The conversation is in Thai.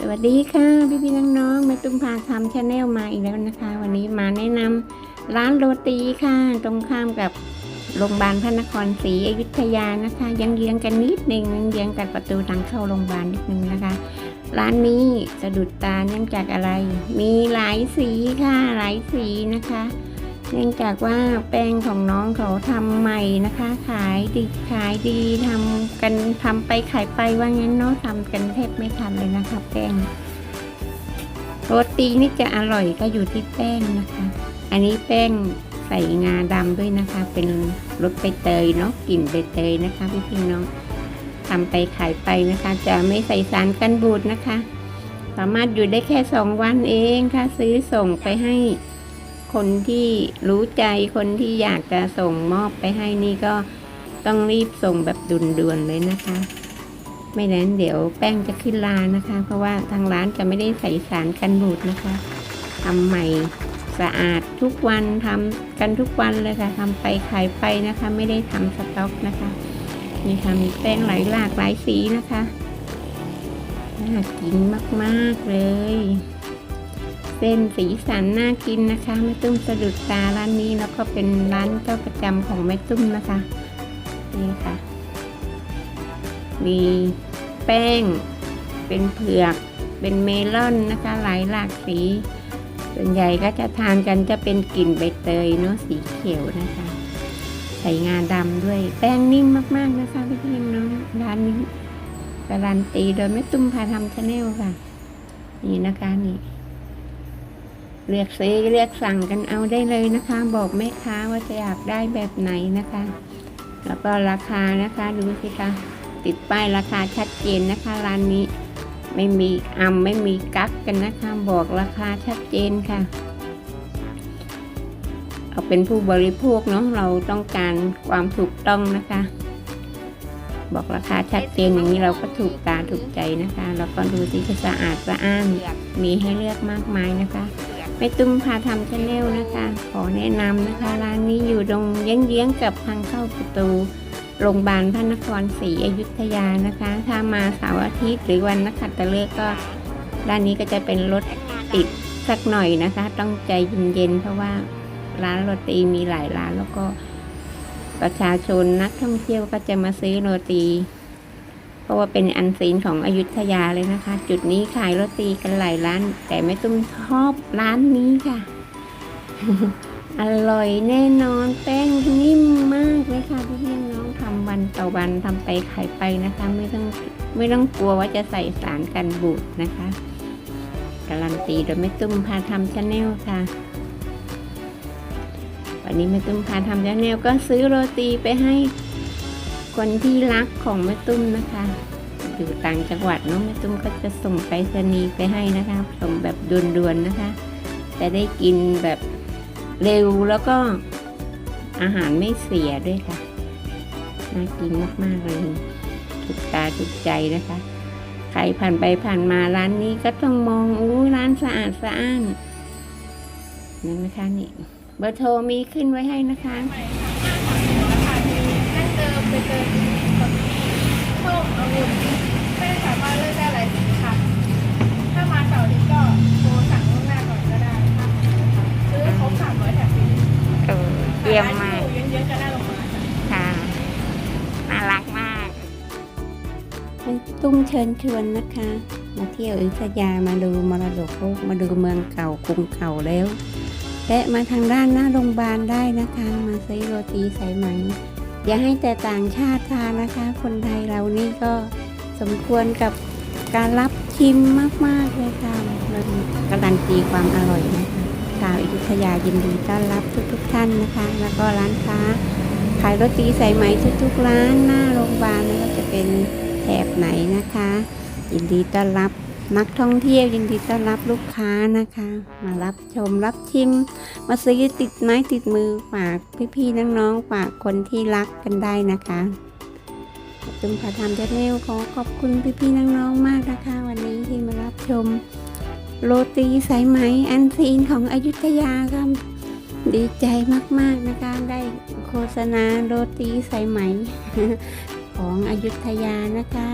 สวัสดีค่ะพี่พี่น้องๆแม่ตุ้มพาทำชาแนลมาอีกแล้วนะคะ วันนี้มาแนะนำร้านโรตีค่ะ ตรงข้ามกับโรงพยาบาลพระนครศรีอยุธยานะคะ ยังเยื้องกันนิดหนึ่งยังเยื้องกับประตูทางเข้าโรงพยาบาลนิดนึงนะคะ ร้านนี้สะดุดตาเนื่องจากอะไร มีหลายสีค่ะหลายสีนะคะ เนื่องจากว่าแป้งของน้องเขาทำใหม่นะคะ ขายดีขายดีทำกันทำไปขายไปว่างั้นเนาะทำกันแทบไม่ทันเลยนะคะ แป้งโรตีนี่จะอร่อยก็อยู่ที่แป้งนะคะ อันนี้แป้งใส่งาดำด้วยนะคะ เป็นรสใบเตยเนาะกลิ่นใบเตยนะคะพี่พี่น้องทำไปขายไปนะคะ จะไม่ใส่สารกันบูดนะคะ สามารถอยู่ได้แค่สองวันเองค่ะ ซื้อส่งไปให้ คนที่รู้ใจคนที่อยากจะส่งมอบไปให้นี่ก็ต้องรีบส่งแบบด่วนๆเลยนะคะ ไม่นั้นเดี๋ยวแป้งจะขึ้นลานะคะ เพราะว่าทางร้านจะไม่ได้ใส่สารกันบูดนะคะทำใหม่สะอาดทุกวันทำกันทุกวันเลยค่ะทำไปขายไปนะคะ ไม่ได้ทำสต็อกนะคะนี่ค่ะมีแป้งหลายหลากหลายสีนะคะน่ากินมากๆเลย ส้นสีสันน่ากินนะคะแม่ตุ้มสะดุดตาร้านนี้แล้วก็เป็นร้านเจ้าประจำของแม่ตุ้มนะคะนี่ค่ะ มีแป้ง เป็นเผือก เป็นเมลอนนะคะ หลายหลากสี ส่วนใหญ่ก็จะทานกันจะเป็นกลิ่นใบเตยเนาะสีเขียวนะคะ ใส่งาดำด้วย แป้งนิ่มมากๆนะคะพี่พี่น้องร้านนี้การันตีโดยแม่ตุ้มพาทำชาแนลค่ะ นี่นะคะนี่ เลือกซื้อเลือกสั่งกันเอาได้เลยนะคะ บอกแม่ค้าว่าจะอยากได้แบบไหนนะคะ แล้วก็ราคานะคะดูสิคะติดป้ายราคาชัดเจนนะคะร้านนี้ไม่มีอำไม่มีกักกันนะคะบอกราคาชัดเจนค่ะ เอาเป็นผู้บริโภคเนาะเราต้องการความถูกต้องนะคะ บอกราคาชัดเจนอย่างนี้เราก็ถูกตาถูกใจนะคะ แล้วก็ดูสิจะสะอาดสะอ้านมีให้เลือกมากมายนะคะ แม่ตุ้มพาทำชาแนลนะคะ ขอแนะนำนะคะ ร้านนี้อยู่ตรงเยื้องๆกับทางเข้าประตูโรงพยาบาลพระนครศรีอยุธยานะคะ ถ้ามาเสาร์อาทิตย์หรือวันนักขัตฤกษ์ก็ด้านนี้ก็จะเป็นรถติดสักหน่อยนะคะ ต้องใจเย็นๆเพราะว่าร้านโรตีมีหลายร้านแล้วก็ประชาชนนักท่องเที่ยวก็จะมาซื้อโรตี เพราะว่าเป็นอันซีนของอยุธยาเลยนะคะ จุดนี้ขายโรตีกันหลายร้าน แต่ไม่ต้องชอบร้านนี้ค่ะ อร่อยแน่นอนแป้งนิ่มมากเลยค่ะพี่พี่น้องทำวันต่อวันทำไปขายไปนะคะ ไม่ต้องไม่ต้องกลัวว่าจะใส่สารกันบูดนะคะการันตีโดยแม่ตุ้มพาทำชาแนลค่ะวันนี้แม่ตุ้มพาทำชาแนลก็ซื้อโรตีไปให้ คนที่รักของแม่ตุ้มนะคะอยู่ต่างจังหวัดเน้องแม่ตุ้มก็จะส่งไปรษณีย์ไปให้นะคะส่งแบบด่วนๆนะคะ จะได้กินแบบเร็วแล้วก็อาหารไม่เสียด้วยค่ะ น่ากินมากๆเลยถูกตาถูกใจนะคะ ใครผ่านไปผ่านมาร้านนี้ก็ต้องมองอู้ร้านสะอาดสะอ้านนั่นนะคะนี่ เบอร์โทรมีขึ้นไว้ให้นะคะ เดิมไปเจอคนชอบเอาเงินไม่สามารถเลือกได้หลายสินค้าถ้ามาเสาร์อาทิตย์ก็โทรสั่งล่วงหน้าก่อนก็ได้ค่ะซื้อครบสามร้อยแถมฟรีเออเยี่ยมมากร้นอยู่เยอะๆจะได้ลงมาค่ะน่ารักมากตุ้มเชิญชวนนะคะ มาเที่ยวอยุธยามาดูมรดกโลกมาดูเมืองเก่ากรุงเก่าแล้วและมาทางด้านหน้าโรงพยาบาลได้นะคะ มาซื้อโรตีสายไหม อย่าให้แต่ต่างชาติทานนะคะ คนไทยเรานี่ก็สมควรกับการรับชิมมากๆเลยค่ะเราการันตีความอร่อยนะคะชาวอยุธยายินดีต้อนรับทุกๆท่านนะคะ แล้วก็ร้านค้าขายโรตีสายไหมทุกๆร้านหน้าโรงพยาบาลไม่ว่าจะเป็นแถบไหนนะคะ ยินดีต้อนรับ นักท่องเที่ยวยินดีต้อนรับลูกค้านะคะ มารับชมรับชิม มาซื้อติดไม้ติดมือฝากพี่ๆน้องๆฝากคนที่รักกันได้นะคะจุมพาทำเจเนลขอขอบคุณพี่ๆน้องๆมากนะคะ วันนี้ที่มารับชม โรตีสายไหมอันซีนของอยุธยาค่ะดีใจมากๆนะคะได้โฆษณาโรตีสายไหมของอยุธยานะคะ